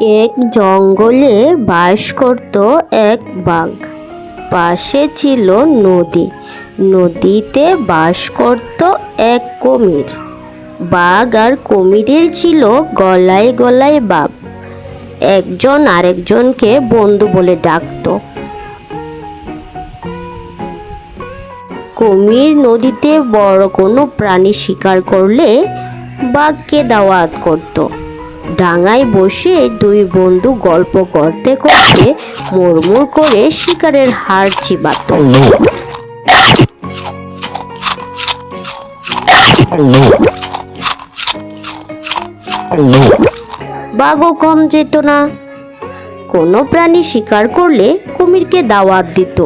এক জঙ্গলে বাস করত এক বাঘ। পাশে ছিল নদী। নদীতে বাস করত এক কুমির। বাঘ আর কুমিরের ছিল গলায় গলায় বাপ। একজন আরেকজনকে বন্ধু বলে ডাকতো। কুমির নদীতে বড় কোনো প্রাণী শিকার করলে বাঘকে দাওয়াত করত। ডাঙায় বসে দুই বন্ধু গল্প করতে করতে মুড়মুড় করে শিকারের হাড় চিবাত। বাঘও কম যেত না। কোনো প্রাণী শিকার করলে কুমিরকে দাওয়াত দিত।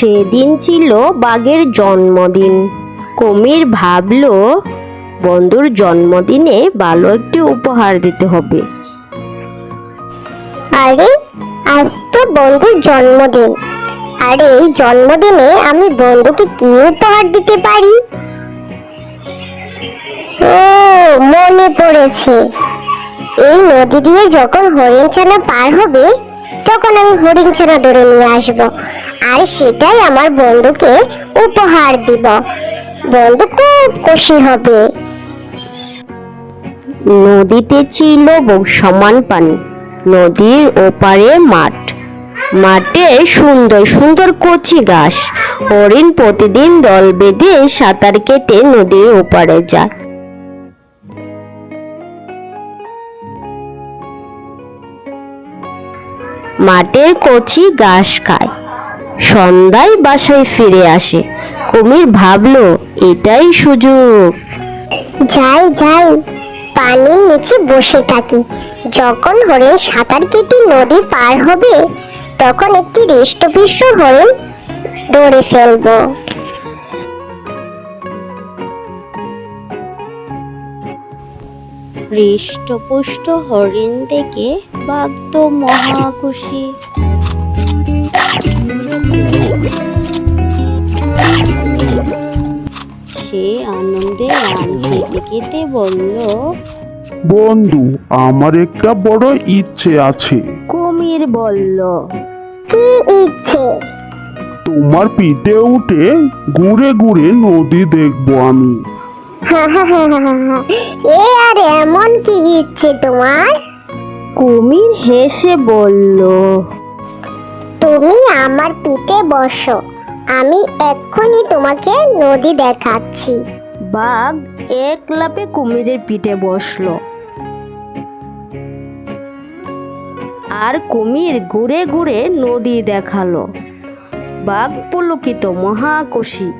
সেদিন ছিল বাঘের জন্মদিন। কুমির ভাবলো, বন্ধুর জন্মদিনে ভালো একটি উপহার দিতে হবে। আরে, আজ তো বন্ধুর জন্মদিন। আরে, এই জন্মদিনে আমি বন্ধুকে কি উপহার দিতে পারি? ও, মনে পড়েছে। এই নদী দিয়ে যখন হরিণ ছানা পার হবে তখন আমি হরিণ ছানা ধরে নিয়ে আসব। আর সেটাই আমার বন্ধুকে উপহার দিব। বন্ধু খুব খুশি হবে। নদীতে ছিল সমান পানি। নদীর ওপারে মাঠ। মাঠে সুন্দর সুন্দর কচি ঘাস। হরিণ প্রতিদিন দল বেঁধে সাঁতার কেটে নদীর ওপারে যায়। মাঠের কচি ঘাস খায়। সন্ধ্যায় বাসায় ফিরে আসে। কুমির ভাবলো এটাই সুযোগ। যাই যাই পানির নিচে বসে থাকি। যখন হরিণ সাঁতার কেটে নদী পার হবে তখন একটি হৃষ্টপুষ্ট হরিণ ধরে ফেলব। হৃষ্টপুষ্ট হরিণ দেখে বাঘ তো মহা খুশি সে আনন্দে আম খেতে খেতে বলল বন্ধু আমার একটা বড় ইচ্ছে আছে। কুমির বলল কি ইচ্ছে? তোমার পিঠে উঠে ঘুরে ঘুরে নদী দেখব আমি। এ আর এমন কি ইচ্ছে তোমার? কুমির হেসে বলল তুমি আমার পিঠে বসো আমি এক্ষুনি তোমাকে নদী দেখাচ্ছি। বাঘ এক লাপে কুমিরের পিঠে বসল। আর কুমির ঘুরে ঘুরে নদী দেখাল। বাঘ পুলকিত মহা খুশি